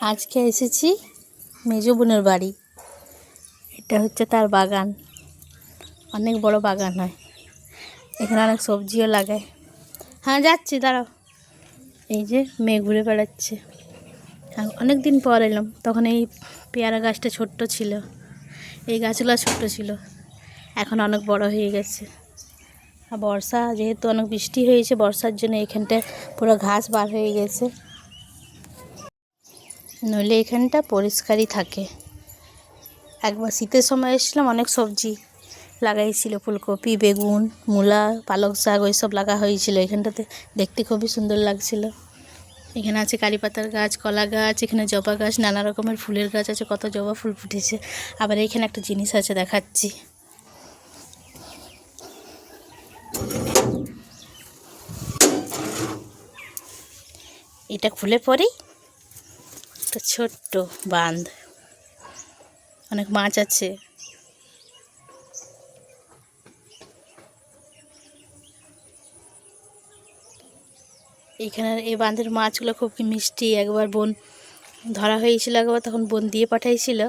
আজকে এসেছি মেজো বোনের বাড়ি। এটা হচ্ছে তার বাগান। অনেক বড় বাগান হয়। এখানে অনেক সবজিও লাগায় হ্যাঁ যাচ্ছি, দাঁড়াও। এই যে মেয়ে ঘুরে বেড়াচ্ছে। অনেক দিন পর এলাম। তখন এই পেয়ারা গাছটা ছোট্ট ছিল। এই গাছগুলো ছোট্ট ছিল। এখন অনেক বড় হয়ে গেছে। আর বর্ষা, যেহেতু অনেক বৃষ্টি হয়েছে, বর্ষার জন্য এখানটা পুরো ঘাস বার হয়ে গেছে। নইলে এখানটা পরিষ্কারই থাকে। একবার শীতের সময় এসেছিলাম অনেক সবজি লাগাইছিল, ফুলকপি, বেগুন, মূলা, পালক শাক ওইসব লাগা হয়েছিল এখানটাতে। দেখতে খুবই সুন্দর লাগছিল। এখানে আছে কারি পাতার গাছ, কলা গাছ, এখানে জবা গাছ, নানা রকমের ফুলের গাছ আছে, কত জবা ফুল ফুটেছে। আবার এখানে একটা জিনিস আছে দেখাচ্ছি। এটা খুলে পরেই একটা ছোট্ট বাঁধ। অনেক মাছ আছে। এইখানে এই বাঁধের মাছগুলো খুব মিষ্টি। একবার বোন ধরা হয়েছিল, একবার তখন বোন দিয়ে পাঠাইছিল।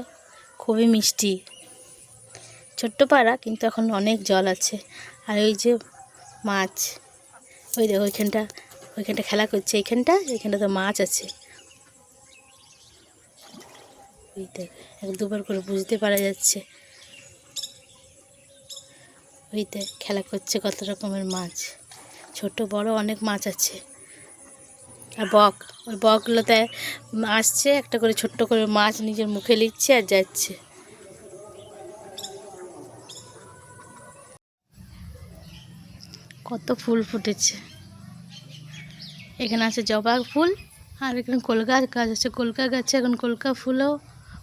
খুবই মিষ্টি। ছোট্ট পাড়া, কিন্তু এখন অনেক জল আছে। আর ওই যে মাছ, ওই দেখো ওইখানটা ওইখানটা খেলা করছে। এইখানটা এইখানটা তো মাছ আছে। ওই দেখ এক দুবার করে বুঝতে পারা যাচ্ছে। ওইতে খেলা করছে কত রকমের মাছ। ছোট, বড় অনেক মাছ আছে। আর বক, ওই বকগুলোতে আসছে, একটা করে ছোট্ট করে মাছ নিজের মুখে নিচ্ছে আর যাচ্ছে। কত ফুল ফুটেছে। এখানে আছে জবা ফুল, আর এখানে কলকা গাছ আছে। কলকা গাছে এখন কলকা ফুলও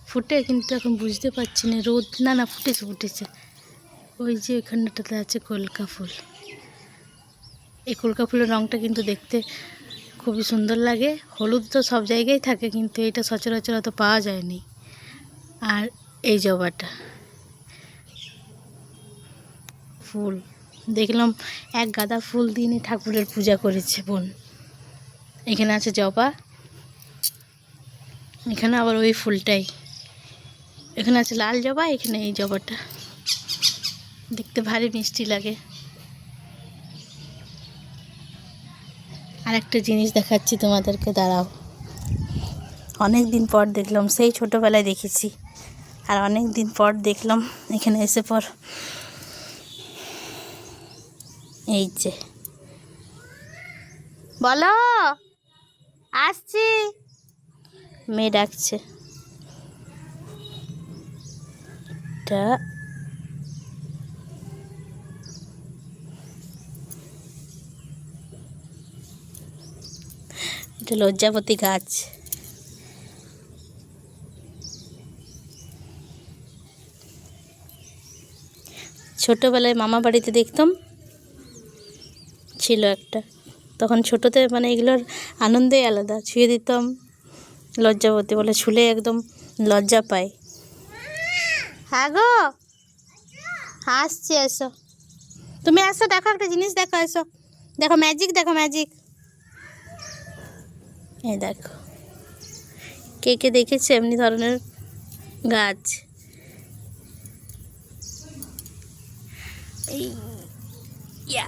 ফুটে, কিন্তু এখন বুঝতে পারছি না। রোদ, না না, ফুটেছে ফুটেছে। ওই যে ওইখানটাতে আছে কলকা ফুল। এই কলকা ফুলের রঙটা কিন্তু দেখতে খুবই সুন্দর লাগে। হলুদ তো সব জায়গায় থাকে, কিন্তু এটা সচরাচর অত পাওয়া যায়নি। আর এই জবাটা। ফুল। দেখলাম এক গাদা ফুল দিয়ে ঠাকুরের পূজা করেছে বোন। এখানে আছে জবা। এখানে আবার ওই ফুলটাই। এখানে আছে লাল জবা, এখানে এই জবাটা। দেখতে ভারী মিষ্টি লাগে। আর একটা জিনিস দেখাচ্ছি তোমাদেরকে, দাঁড়াও। অনেক দিন পর দেখলাম, সেই ছোটোবেলায় দেখেছি। আর অনেক দিন পর দেখলাম, এখানে এসে পর এই যে। বলো, আসছি। মেয়ে ডাকছে। এটা এটা লজ্জাপতি গাছ। ছোটোবেলায় মামা বাড়িতে দেখতাম, ছিল একটা। তখন ছোটোতে মানে এগুলোর আনন্দই আলাদা। ছুঁয়ে দিতাম লজ্জাবতী বলে, ছুলে একদম লজ্জা পায়। হ্যাঁ গো আসছি, এসো। তুমি আসো, দেখো একটা জিনিস দেখো, এসো। দেখো ম্যাজিক দেখো ম্যাজিক এই দেখো। কে কে দেখেছে এমনি ধরনের গাছ? এই, ইয়া।